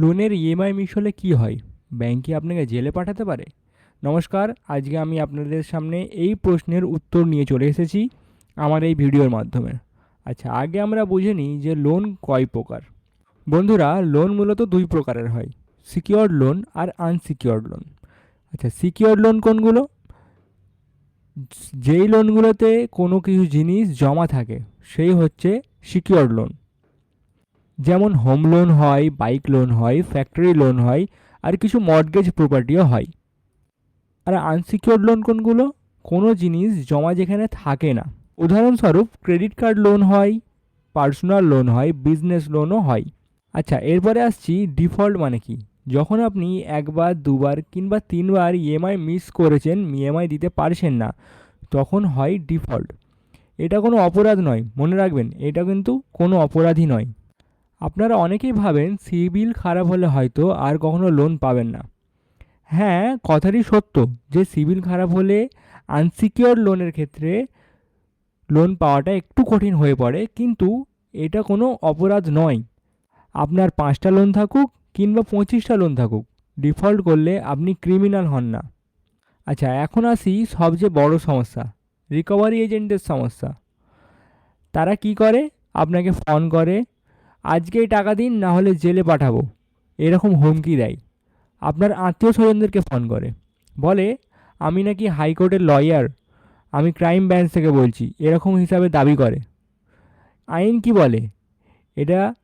লোনের EMI miss হলে কী হয়? ব্যাংক কি আপনাকে জেলে পাঠাতে পারে? নমস্কার, আজকে আমি আপনাদের সামনে এই প্রশ্নের উত্তর নিয়ে চলে এসেছি আমার এই ভিডিওর মাধ্যমে। আচ্ছা আগে আমরা বুঝে নিই যে লোন কয় প্রকার। বন্ধুরা, লোন মূলত দুই প্রকারের হয় সিকিওরড লোন আর আনসিকিওরড লোন আচ্ছা সিকিওরড লোন কোনগুলো? যেই লোনগুলোতে কোনো কিছু জিনিস জমা থাকে, সেই হচ্ছে সিকিওরড লোন যেমন হোম লোন হয় বাইক লোন হয় ফ্যাক্টরি লোন হয়, আর কিছু মর্টগেজ প্রপার্টিও হয়। আর আনসিকিওরড লোন কোনগুলো? কোনো জিনিস জমা যেখানে থাকে না। উদাহরণস্বরূপ ক্রেডিট কার্ড লোন হয় পার্সোনাল লোন হয় বিজনেস লোনও হয়। আচ্ছা এরপরে আসছি ডিফল্ট মানে কি? যখন আপনি একবার, দুবার কিংবা তিনবার ইএমআই মিস করেছেন ইএমআই দিতে পারছেন না, তখন হয় ডিফল্ট এটা কোনো অপরাধ নয়, মনে রাখবেন, এটা কিন্তু কোনো অপরাধই নয়। আপনারা অনেকেই ভাবেন সিবিল খারাপ হলে হয়তো আর কখনো লোন পাবেন না। হ্যাঁ কথাটি সত্য যে সিবিল খারাপ হলে আনসিকিওর লোনের ক্ষেত্রে লোন পাওয়াটা একটু কঠিন হয়ে পড়ে, কিন্তু এটা কোনো অপরাধ নয়। আপনার পাঁচটা লোন থাকুক কিংবা পঁচিশটা লোন থাকুক ডিফল্ট করলে আপনি ক্রিমিনাল হন না। আচ্ছা এখন আসি সবচেয়ে বড় সমস্যা রিকভারি এজেন্টের সমস্যা। তারা কি করে? আপনাকে ফোন করে আজকেই টাকা দিন, না হলে জেলে পাঠাবো। এরকম হুমকি দেয়। আপনার আত্মীয় স্বজনদেরকে ফোন করে। বলে, আমি নাকি হাইকোর্টের লয়ার। আমি ক্রাইম ব্রাঞ্চ থেকে বলছি। এরকম হিসাবে দাবি করে। আইন কি বলে? এটা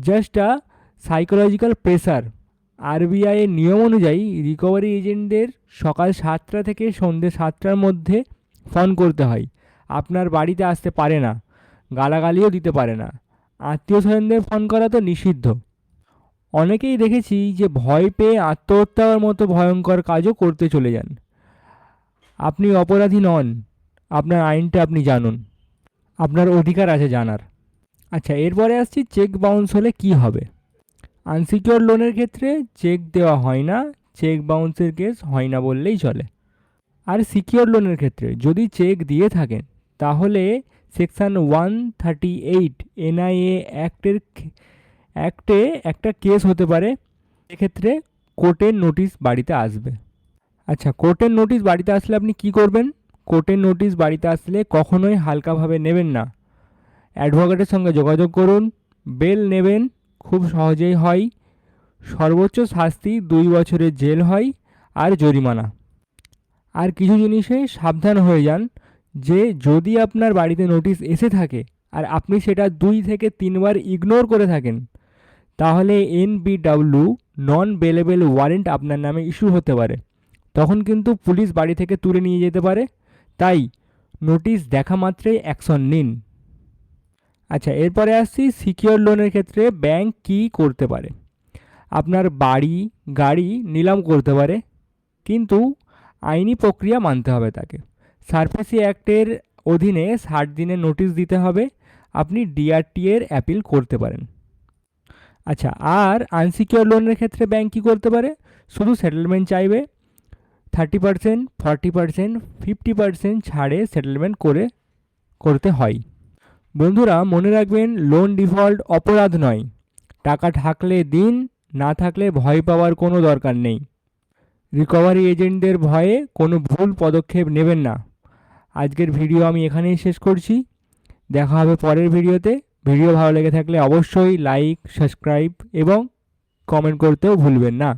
জাস্ট আ সাইকোলজিক্যাল প্রেসার আরবিআইয়ের নিয়ম অনুযায়ী রিকভারি এজেন্টদের সকাল সাতটা থেকে সন্ধ্যে সাতটার মধ্যে ফোন করতে হয়। আপনার বাড়িতে আসতে পারে না। গালাগালিও দিতে পারে না। আত্মীয় স্বজনদের ফোন করা তো নিষিদ্ধ। অনেকেই দেখেছি যে ভয় পেয়ে আত্মহত্যার মতো ভয়ঙ্কর কাজও করতে চলে যান। আপনি অপরাধী নন, আপনার আইনটা আপনি জানুন, আপনার অধিকার আছে জানার। আচ্ছা এরপরে আসছি চেক বাউন্স হলে কি হবে? আনসিকিওর লোনের ক্ষেত্রে চেক দেওয়া হয় না, চেক বাউন্সের কেস হয় না বললেই চলে। আর সিকিওর লোনের ক্ষেত্রে যদি চেক দিয়ে থাকেন তাহলে section one thirty eight NIA অ্যাক্টের অ্যাক্টে একটা কেস হতে পারে। এক্ষেত্রে কোর্টের নোটিশ বাড়িতে আসবে। আচ্ছা কোর্টের নোটিশ বাড়িতে আসলে আপনি কি করবেন? কোর্টের নোটিশ বাড়িতে আসলে কখনোই হালকাভাবে নেবেন না। অ্যাডভোকেটের সঙ্গে যোগাযোগ করুন, বেল নেবেন, খুব সহজেই হয়। সর্বোচ্চ শাস্তি দুই বছরের জেল হয় আর জরিমানা। আর কিছু জিনিসে সাবধান হয়ে যান। যে যদি আপনার বাড়িতে নোটিশ এসে থাকে আর আপনি সেটা দুই থেকে তিনবার ইগনোর করে থাকেন, তাহলে এনবিডাব্লিউ নন বেলেবেল ওয়ারেন্ট আপনার নামে ইস্যু হতে পারে। তখন কিন্তু পুলিশ বাড়ি থেকে তুলে নিয়ে যেতে পারে। তাই নোটিশ দেখা মাত্রই অ্যাকশন নিন। আচ্ছা এরপরে আসছি সিকিওর লোনের ক্ষেত্রে ব্যাংক কী করতে পারে? আপনার বাড়ি, গাড়ি নিলাম করতে পারে, কিন্তু আইনি প্রক্রিয়া মানতে হবে তাকে। সারফেসি অ্যাক্টের অধীনে ষাট দিনের নোটিশ দিতে হবে। আপনি ডিআরটি এর অ্যাপিল করতে পারেন। আচ্ছা আর আনসিকিওর লোনের ক্ষেত্রে ব্যাংক কী করতে পারে? শুধু সেটেলমেন্ট চাইবে, thirty percent, forty percent, fifty percent ছাড়ে সেটেলমেন্ট করে, করতে হয়। বন্ধুরা, মনে রাখবেন, লোন ডিফল্ট অপরাধ নয়। টাকা থাকলে দিন, না থাকলে ভয় পাওয়ার কোনো দরকার নেই। রিকভারি এজেন্টদের ভয়ে কোনো ভুল পদক্ষেপ নেবেন না। আজকের ভিডিও আমি এখানেই শেষ করছি। দেখা হবে পরের ভিডিওতে। ভিডিও ভালো লেগে থাকলে অবশ্যই লাইক সাবস্ক্রাইব এবং কমেন্ট করতেও ভুলবেন না।